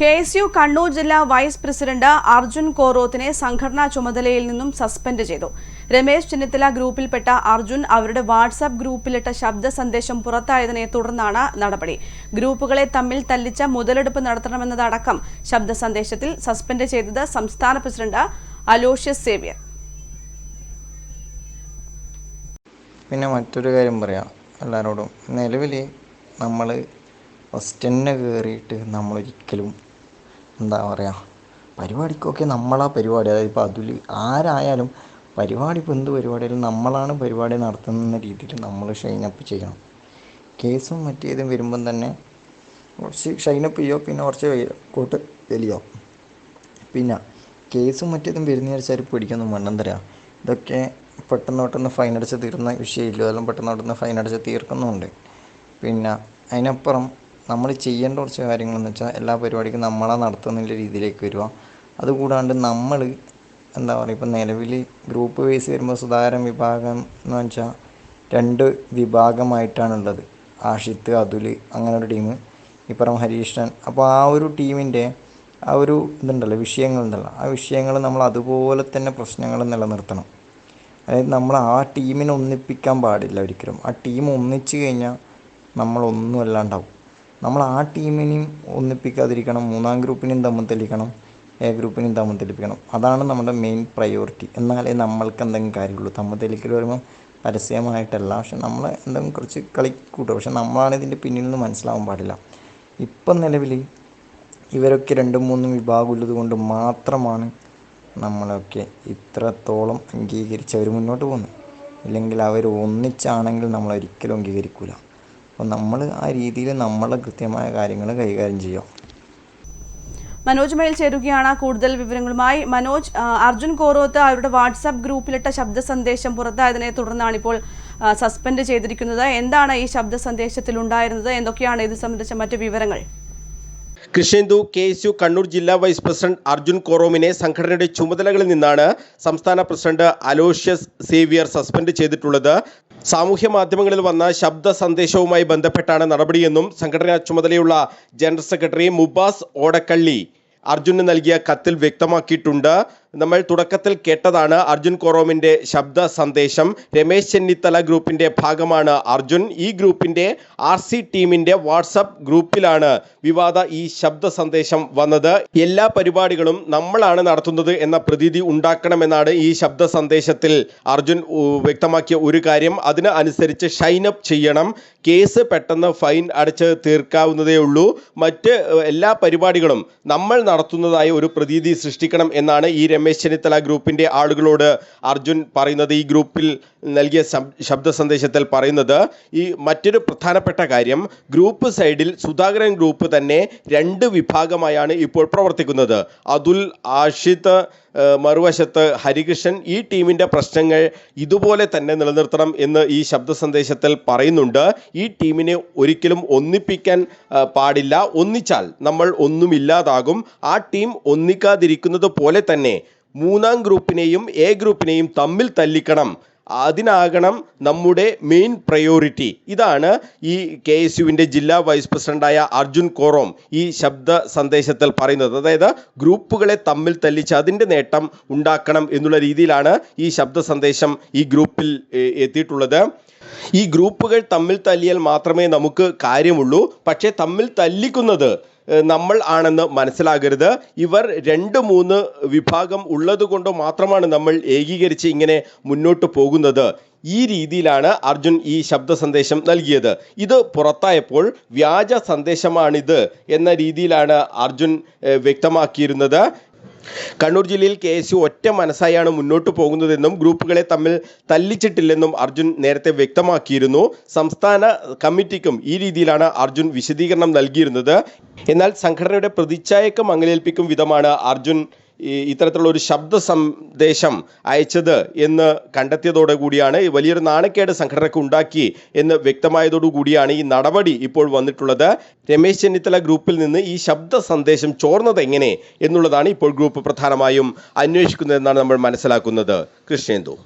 K S U Kannur ജില്ലാ vice president Arjun കോറോത്തിനെ സംഘടനാ ചുമതലയിൽ നിന്നും സസ്പെൻഡ് ചെയ്തു. രമേശ് ചെന്നിത്തല ഗ്രൂപ്പിൽപ്പെട്ട അർജുൻ അവരുടെ വാട്സാപ്പ് ഗ്രൂപ്പിലിട്ട ശബ്ദ സന്ദേശം പുറത്തായതിനെ തുടർന്നാണ് നടപടി. ഗ്രൂപ്പുകളെ തമ്മിൽ തല്ലിച്ച മുതലെടുപ്പ് നടത്തണമെന്നതടക്കം ശബ്ദ സന്ദേശത്തിൽ സസ്പെൻഡ് ചെയ്തത് സംസ്ഥാന പ്രസിഡന്റ് അലോഷ്യസ് സേവ്യർ. പിന്നെ മറ്റൊരു കാര്യം പറയാം. എല്ലാവരോടും നിലവിൽ നമ്മൾ ഫസ്റ്റ് തന്നെ കയറിയിട്ട് നമ്മളൊരിക്കലും എന്താ പറയുക പരിപാടിക്കൊക്കെ നമ്മളാ പരിപാടി. അതായത് ഇപ്പോൾ അതിൽ ആരായാലും പരിപാടി ഇപ്പോൾ എന്ത് പരിപാടിയായാലും നമ്മളാണ് പരിപാടി നടത്തുന്ന രീതിയിൽ നമ്മൾ ഷൈനപ്പ് ചെയ്യണം. കേസും മറ്റേതും വരുമ്പം തന്നെ കുറച്ച് ഷൈനപ്പ് ചെയ്യോ പിന്നെ കുറച്ച് കൂട്ട് വലിയോ. പിന്നെ കേസും മറ്റേതും വരുന്ന വിചാരിച്ചാൽ പിടിക്കുന്നു വേണ്ടെന്ന് തരാം ഇതൊക്കെ പെട്ടെന്ന് പെട്ടെന്ന് ഫൈൻ അടിച്ച് തീർന്ന വിഷയമില്ല. അതെല്ലാം പെട്ടെന്ന് പെട്ടെന്ന് ഫൈൻ അടിച്ച് തീർക്കുന്നുമുണ്ട് പിന്നെ അതിനപ്പുറം നമ്മൾ ചെയ്യേണ്ട കുറച്ച് കാര്യങ്ങളെന്ന് വെച്ചാൽ എല്ലാ പരിപാടിക്കും നമ്മളാ നടത്തുന്ന രീതിയിലേക്ക് വരിക അതുകൂടാണ്ട് നമ്മൾ എന്താ പറയുക ഇപ്പം നിലവിൽ ഗ്രൂപ്പ് വൈസ് വരുമ്പോൾ സുധാകരൻ വിഭാഗം എന്ന് വെച്ചാൽ രണ്ട് വിഭാഗമായിട്ടാണുള്ളത്. ആഷിത്ത് അതുൽ അങ്ങനെ ഒരു ടീം. ഇപ്പുറം ഹരീഷൻ അപ്പോൾ ആ ഒരു ടീമിന്റെ ആ ഒരു ഇതുണ്ടല്ലോ വിഷയങ്ങളുണ്ടല്ലോ. ആ വിഷയങ്ങൾ നമ്മൾ അതുപോലെ തന്നെ പ്രശ്നങ്ങൾ നിലനിർത്തണം. അതായത് നമ്മൾ ആ ടീമിനെ ഒന്നിപ്പിക്കാൻ പാടില്ല ഒരിക്കലും. ആ ടീം ഒന്നിച്ചു കഴിഞ്ഞാൽ നമ്മളൊന്നും അല്ലാണ്ടാവും നമ്മൾ ആ ടീമിനെയും ഒന്നിപ്പിക്കാതിരിക്കണം മൂന്നാം ഗ്രൂപ്പിനെയും തമ്മിൽ തെളിക്കണം എ ഗ്രൂപ്പിനെയും തമ്മിൽ തെളിപ്പിക്കണം അതാണ് നമ്മുടെ മെയിൻ പ്രയോറിറ്റി എന്നാലേ നമ്മൾക്ക് എന്തെങ്കിലും കാര്യമുള്ളൂ. തമ്മിൽ തെളിക്കൽ വരുമ്പോൾ പരസ്യമായിട്ടല്ല. പക്ഷെ നമ്മൾ എന്തെങ്കിലും കുറച്ച് കളിക്കൂട്ടും. പക്ഷെ നമ്മളാണ് ഇതിന്റെ പിന്നിൽ നിന്ന് മനസ്സിലാവാൻ പാടില്ല. ഇപ്പം നിലവിൽ ഇവരൊക്കെ രണ്ടും മൂന്നും വിഭാഗം ഉള്ളത് കൊണ്ട് മാത്രമാണ് നമ്മളൊക്കെ ഇത്രത്തോളം അംഗീകരിച്ച് അവർ മുന്നോട്ട് പോകുന്നത്. ഇല്ലെങ്കിൽ അവർ ഒന്നിച്ചാണെങ്കിൽ നമ്മൾ ഒരിക്കലും അംഗീകരിക്കില്ല അപ്പോൾ നമ്മൾ ആ രീതിയിൽ നമ്മളെ കൃത്യമായ കാര്യങ്ങൾ കൈകാര്യം ചെയ്യുക മനോജ് മേൽ ചേരുകയാണ് കൂടുതൽ വിവരങ്ങളുമായി. മനോജ് അർജുൻ കോറോത്ത് അവരുടെ വാട്സാപ്പ് ഗ്രൂപ്പിലിട്ട ശബ്ദ സന്ദേശം പുറത്തായതിനെ തുടർന്നാണ് ഇപ്പോൾ സസ്പെൻഡ് ചെയ്തിരിക്കുന്നത്. എന്താണ് ഈ ശബ്ദ സന്ദേശത്തിൽ ഉണ്ടായിരുന്നത്? എന്തൊക്കെയാണ് ഇത് സംബന്ധിച്ച മറ്റു വിവരങ്ങൾ? Krishnendu K S U Kannur ജില്ലാ വൈസ് പ്രസിഡന്റ് അർജുൻ കോറോമിനെ സംഘടനയുടെ ചുമതലകളിൽ നിന്നാണ് സംസ്ഥാന പ്രസിഡന്റ് അലോഷ്യസ് സേവിയർ സസ്പെൻഡ് ചെയ്തിട്ടുള്ളത്. സാമൂഹ്യ മാധ്യമങ്ങളിൽ വന്ന ശബ്ദ സന്ദേശവുമായി ബന്ധപ്പെട്ടാണ് നടപടിയെന്നും സംഘടനാ ചുമതലയുള്ള ജനറൽ സെക്രട്ടറി മുബാസ് ഓടക്കള്ളി അർജുന് നൽകിയ കത്തിൽ വ്യക്തമാക്കിയിട്ടുണ്ട്. നമ്മൾ തുടക്കത്തിൽ കേട്ടതാണ് അർജുൻ കൊറോമിന്റെ ശബ്ദ സന്ദേശം. രമേശ് ചെന്നിത്തല ഗ്രൂപ്പിന്റെ ഭാഗമാണ് അർജുൻ. ഈ ഗ്രൂപ്പിന്റെ ആർ സി ടീമിന്റെ വാട്സപ്പ് ഗ്രൂപ്പിലാണ് വിവാദ ഈ ശബ്ദ സന്ദേശം വന്നത്. എല്ലാ പരിപാടികളും നമ്മളാണ് നടത്തുന്നത് എന്ന പ്രതീതി ഉണ്ടാക്കണമെന്നാണ് ഈ ശബ്ദ സന്ദേശത്തിൽ അർജുൻ വ്യക്തമാക്കിയ ഒരു കാര്യം. അതിന് അനുസരിച്ച് ഷൈനപ്പ് ചെയ്യണം. കേസ് പെട്ടെന്ന് ഫൈൻ അടച്ച് തീർക്കാവുന്നതേ ഉള്ളൂ. മറ്റ് എല്ലാ പരിപാടികളും നമ്മൾ നടത്തുന്നതായ ഒരു പ്രതീതി സൃഷ്ടിക്കണം എന്നാണ് ഈ രമേശ് ചെന്നിത്തല ഗ്രൂപ്പിന്റെ ആളുകളോട് അർജുൻ പറയുന്നത് ഈ ഗ്രൂപ്പിൽ നൽകിയ ശബ്ദ സന്ദേശത്തിൽ പറയുന്നത് ഈ മറ്റൊരു പ്രധാനപ്പെട്ട കാര്യം ഗ്രൂപ്പ് സൈഡിൽ സുധാകരൻ ഗ്രൂപ്പ് തന്നെ രണ്ട് വിഭാഗമായാണ് ഇപ്പോൾ പ്രവർത്തിക്കുന്നത്. അതുൽ ഏഹ്, മറുവശത്ത് ഹരികൃഷ്ണൻ ഈ ടീമിന്റെ പ്രശ്നങ്ങൾ ഇതുപോലെ തന്നെ നിലനിർത്തണം എന്ന് ഈ ശബ്ദ സന്ദേശത്തിൽ പറയുന്നുണ്ട്. ഈ ടീമിനെ ഒരിക്കലും ഒന്നിപ്പിക്കാൻ പാടില്ല. ഒന്നിച്ചാൽ നമ്മൾ ഒന്നുമില്ലാതാകും. ആ ടീം ഒന്നിക്കാതിരിക്കുന്നത് പോലെ തന്നെ മൂന്നാം ഗ്രൂപ്പിനെയും എ ഗ്രൂപ്പിനെയും തമ്മിൽ തല്ലിക്കണം. അതിനാകണം നമ്മുടെ മെയിൻ പ്രയോറിറ്റി ഇതാണ് ഈ കെ എസ് യുവിന്റെ ജില്ലാ വൈസ് പ്രസിഡന്റായ അർജുൻ കോറോം ഈ ശബ്ദ സന്ദേശത്തിൽ പറയുന്നത്. അതായത് ഗ്രൂപ്പുകളെ തമ്മിൽ തല്ലിച്ച് അതിന്റെ നേട്ടം ഉണ്ടാക്കണം എന്നുള്ള രീതിയിലാണ് ഈ ശബ്ദ സന്ദേശം ഈ ഗ്രൂപ്പിൽ എത്തിയിട്ടുള്ളത്. ഈ ഗ്രൂപ്പുകൾ തമ്മിൽ തല്ലിയാൽ മാത്രമേ നമുക്ക് കാര്യമുള്ളൂ. പക്ഷേ തമ്മിൽ തല്ലിക്കുന്നത് നമ്മൾ ആണെന്ന് മനസ്സിലാകരുത്. ഇവർ രണ്ട് മൂന്ന് വിഭാഗം ഉള്ളത് കൊണ്ട് മാത്രമാണ് നമ്മൾ ഏകീകരിച്ച് ഇങ്ങനെ മുന്നോട്ട് പോകുന്നത്. ഈ രീതിയിലാണ് അർജുൻ ഈ ശബ്ദ സന്ദേശം നൽകിയത്. ഇത് പുറത്തായപ്പോൾ വ്യാജ സന്ദേശമാണിത് എന്ന രീതിയിലാണ് അർജുൻ വ്യക്തമാക്കിയിരുന്നത്. കണ്ണൂർ ജില്ലയിൽ കെ എസ് യു ഒറ്റ മനസ്സായാണ് മുന്നോട്ട് പോകുന്നതെന്നും ഗ്രൂപ്പുകളെ തമ്മിൽ തല്ലിച്ചിട്ടില്ലെന്നും അർജുൻ നേരത്തെ വ്യക്തമാക്കിയിരുന്നു. സംസ്ഥാന കമ്മിറ്റിക്കും ഈ രീതിയിലാണ് അർജുൻ വിശദീകരണം നൽകിയിരുന്നത്. എന്നാൽ സംഘടനയുടെ പ്രതിച്ഛായക്ക് മങ്ങലേൽപ്പിക്കും വിധമാണ് അർജുൻ ഇത്തരത്തിലുള്ള ഒരു ശബ്ദ സന്ദേശം അയച്ചത് എന്ന് കണ്ടെത്തിയതോടെ കൂടിയാണ് വലിയൊരു നാണക്കേട് സംഘടനയ്ക്ക് ഉണ്ടാക്കി എന്ന് വ്യക്തമായതോടുകൂടിയാണ് ഈ നടപടി ഇപ്പോൾ വന്നിട്ടുള്ളത്. രമേശ് ചെന്നിത്തല ഗ്രൂപ്പിൽ നിന്ന് ഈ ശബ്ദ സന്ദേശം ചോർന്നത് എങ്ങനെ എന്നുള്ളതാണ് ഇപ്പോൾ ഗ്രൂപ്പ് പ്രധാനമായും അന്വേഷിക്കുന്നതെന്നാണ് നമ്മൾ മനസ്സിലാക്കുന്നത്. കൃഷ്ണേന്ദു.